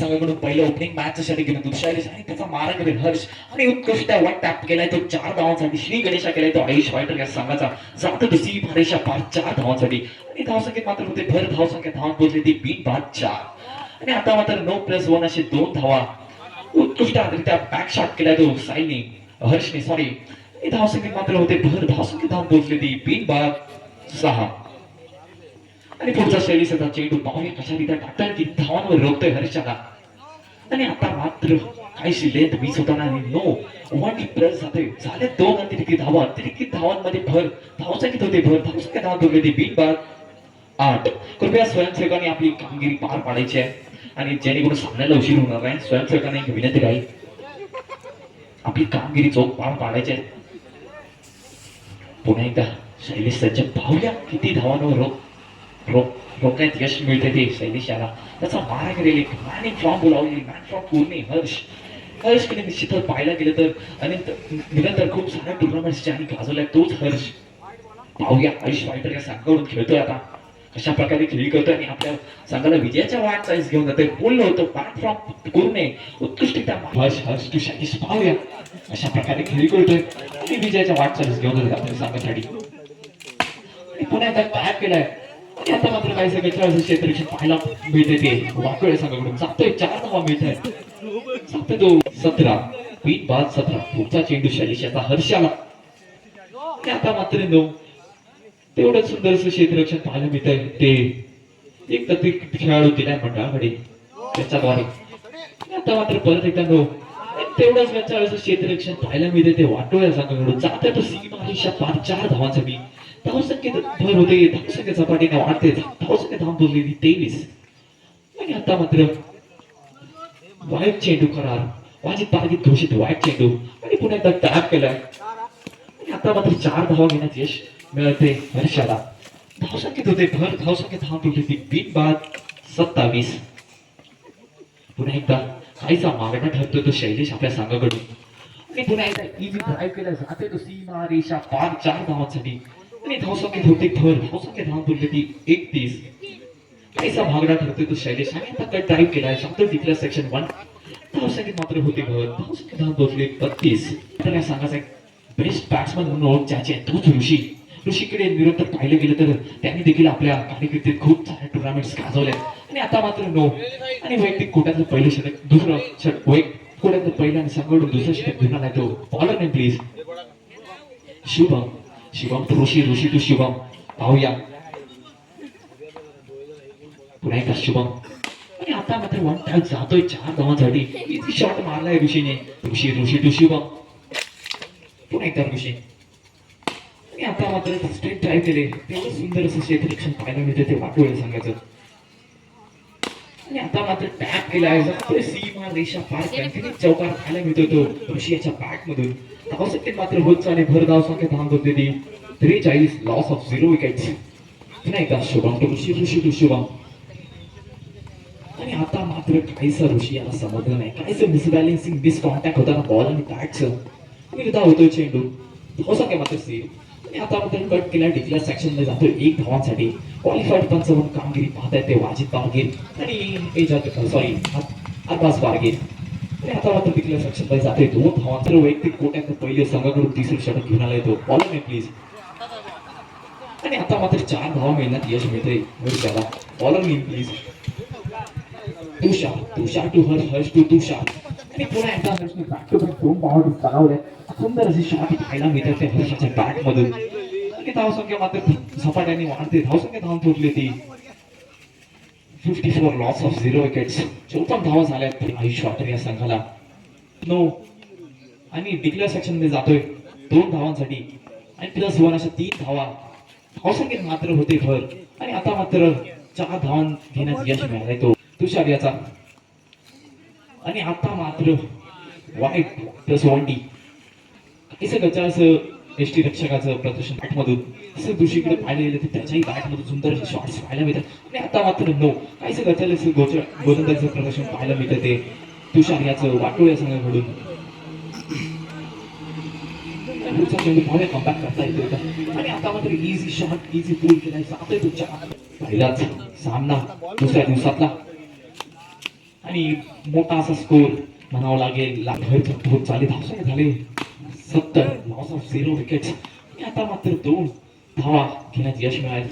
संघाकडून पहिलं opening match साठी गेलं. दुसऱ्या आणि त्याचा मारक करेल हर्ष. आणि उत्कृष्ट वन टॅप केलाय तो चार धावांसाठी. श्री गणेशा केलाय तो आयुष वायटर या संघाचा. जातो तो सी फारेशा पाच चार धावांसाठी. आणि धावसंख्येत मात्र होते. भर धावसंख्या धावून पोहोचली ती बीन बाद चार. आणि आता मात्र नऊ प्लस वन असे दोन धावा. उत्कृष्टरित्या बॅक शॉट केलाय तो साईने हर्षने. सॉरी धावसंख्येत मात्र होते. भर धावसंख्येत धावून पोहोचली ती बीन बाद सहा. आणि पुढचा शैली सदा चेंडू पाहुणे कशा रित्या टाकतात की धावांवर रोखतोय हर्षाला आणि आता मात्र काहीशी लेंथ मिस होताना आणि नो वन प्लस जाते झाले दोन अतिरिक्त धावा. अतिरिक्त धावांमध्ये भर. धावसंख्येत होते भर. धावसंख्या धाव दोघे होती बीट बाद आठ. कृपया स्वयंसेवकांनी आपली कामगिरी पार पाडायची आहे. आणि जेणेकरून सामन्याला उशीर होणार नाही स्वयंसेवकांना एक विनंती राहील आपली कामगिरी चोख पार पाडायची आहे. पुन्हा एकदा शैलेश त्यांच्या पाहूया किती धावांवर रोख रोक रोखण्यात यश मिळते ते शैलेश याला त्याचा मारा करेल एक मॅनिंग फॉर्म बोलावली मॅन फॉर्म पूर्ण हर्ष. हर्षकडे निश्चितच पाहायला गेलं तर अनेक निरंतर खूप साऱ्या टुर्नामेंट्स ज्यांनी गाजवल्या तोच हर्ष. पाहूया आयुष वाईटर या संघाकडून खेळतोय आता. कशा प्रकारे खेळी करतोय आणि आपल्या संघाला विजयाच्या वाट चाळीस घेऊन जातोय. बोललो होतं प्लॅटफॉर्म पूर्ण उत्कृष्टरित्या हर्ष हर्ष तू शैलेश पाहूया. अशा प्रकारे खेळी करतोय आणि विजयाच्या वाट चाळीस घेऊन जातोय आपल्या संघासाठी. आणि पुन्हा एकदा टॅप केलाय. आता मात्र काही सगळ्याच्या क्षेत्ररक्षण पाहायला मिळते ते. वाकळे संघाकडून जातोय चार धावा मिळत आहेत सात तो सतरा. तीन बाद सतरा. पुढचा चेंडू शैलेश याचा हर्षाला. आता मात्र नऊ तेवढं सुंदर असं क्षेत्ररक्षण पाहायला मिळत आहे ते एक तर खेळाडू दिलाय मंडळाकडे. त्याच्याद्वारे. आणि आता मात्र परत एकदा नऊ आणि तेवढंच वेळच्या क्षेत्ररक्षण पाहायला मिळते ते वाटोळ्या संघाकडून जात तो सीमा रेषा पार चार धावांसाठी धावसंख्येत भर होते धावसंख्या झपाटीने वाढते धावसंख्या धाव बोललेली तेवीस. आणि आता मात्र वाईट चेंडू करार. माझी पारगीत घोषित वाईट चेंडू आणि पुन्हा एकदा टॅप केलाय. आणि आता मात्र चार धावा घेण्यात यश मिळते हर्षाला धावसंख्येत होते भर धावसंख्येत धाव ठेवली ती बाद सत्तावीस. पुन्हा एकदा काहीचा मागणा ठरतो तो शैलेश आपल्या संघाकडून आणि पुन्हा एकदा इझी ड्राईव्ह केला जाते तो सीमा रेषा पार चार धावांसाठी. आणि धावसंख्येत होते भर धावसंख्येत धाव ठेवली ती एकतीस काहीसा भागडा ठरतोय तो शैलेश. आणि आता कट ड्राईव्ह आहे? शब्द टिकला सेक्शन वन धावसंख्येत मात्र होते भर धावसंख्येत धाव पोहोचले बत्तीस. तर या सांगायचं बेस्ट बॅट्समन म्हणून ओळख ज्याची आहे तोच ऋषी. ऋषीकडे निरंतर पाहिलं गेलं तर त्यांनी देखील आपल्या कारकिर्दीत खूप साऱ्या टुर्नामेंट्स गाजवल्या आणि आता मात्र नो आणि वैयक्तिक कोट्यातलं पहिलं षटक दुसरं षट वैयक्तिक कोट्यातलं पहिलं आणि संघाकडून दुसरं षटक घेऊन आला तो. Bowler name please Shubham. Shivam to Rishi Rishi तू शिवम. पाहूया. पुन्हा एकदा शुभम आणि आता मात्र वन टाइम जातोय चार धावांसाठी. किती शॉट मारलाय ऋषीने. ऋषी ऋषी टू शिवम. पुन्हा एकदा ऋषी. आणि आता मात्र स्ट्रेट ड्राईव्ह केले. तेवढं सुंदर असं क्षेत्ररक्षण पाहायला मिळते ते वाटोळे सांगायचं. आणि आता मात्र टॅप केला आहे. सीमा रेषा पार कंटिन्यू चौकार खायला मिळतोय तो. ऋषी याच्या बॅट मधून धावसंख्येत मात्र होत चाले भर धाव होते ती त्रेचाळीस लॉस ऑफ झिरो विकेट्स पुन्हा एकदा Shubham. To Rishi Rishi to Shubham. आणि आता मात्र काहीसं ऋषी याला समजलं नाही. काहीसं मिसबॅलेन्सिंग मिस कॉन्टॅक्ट होताना बॉल आणि बॅटचं विरुद्ध होतोय चेंडू. धावसंख्या मात्र सेम आणि आता आपण कट केला डिक्लेअर सेक्शनमध्ये जातोय. एक धावांसाठी क्वालिफाईड पंचावन्न कामगिरी पाहताय ते वाजिद बारगीर आणि एजाद सॉरी अब्बास बारगीर. आणि आता मात्र डिक्लेअर सेक्शनमध्ये जातोय. दोन धावांतर वैयक्तिक कोट्यात पहिले संघाकडून तिसरे षटक घेऊन आला येतो बॉलर ने प्लीज आणि आता मात्र चार धावा मिळण्यात यश मिळते हर्षाला bowler me please Tushar Tushar to Harsh Harsh to Tushar. आणि पुन्हा एकदा हर्षने दोन सुंदर शॉट पाहायला मिळतात त्या बॅट मधून धावसंख्या मात्र झपाट्याने वाढते धावसंख्या धावून ती fifty four loss of zero wickets चौपन्न धावा झाल्या आयुष वाटर या संघाला नो आणि डिक्लेअर सेक्शनमध्ये जातोय दोन धावांसाठी आणि प्लस वन अशा तीन धावा धावसंख्येत मात्र होते भर आणि आता मात्र चार धावां घेण्यात यश मिळालंय तो. तुषार याचा आणि आता मात्र वाईट प्लस वंडी डी काहीसं असं एस टी रक्षकाचं प्रदर्शन बॅटमधून असं दुसरीकडे पाहायला गेलं तर त्याच्याही बॅटमधून सुंदर असे शॉट्स पाहायला मिळतात आणि आता मात्र नो काहीसं गचाल असं गोच गोलंदाजीचं प्रदर्शन पाहायला मिळतं ते तुषार याचं वाटोळ या संघाकडून पुढचा चेंडू पाहूया कमबॅक करता येतो का आणि आता मात्र इझी शॉट इझी पूल केलाय जातोय तुमच्या पहिलाच सामना दुसऱ्या दिवसातला आणि मोठा असा स्कोर म्हणावा लागेल. ला- भरपूर होत झाले. सत्तर. लॉस ऑफ झिरो विकेट आता मात्र दोन धावा घेण्यात यश मिळाले.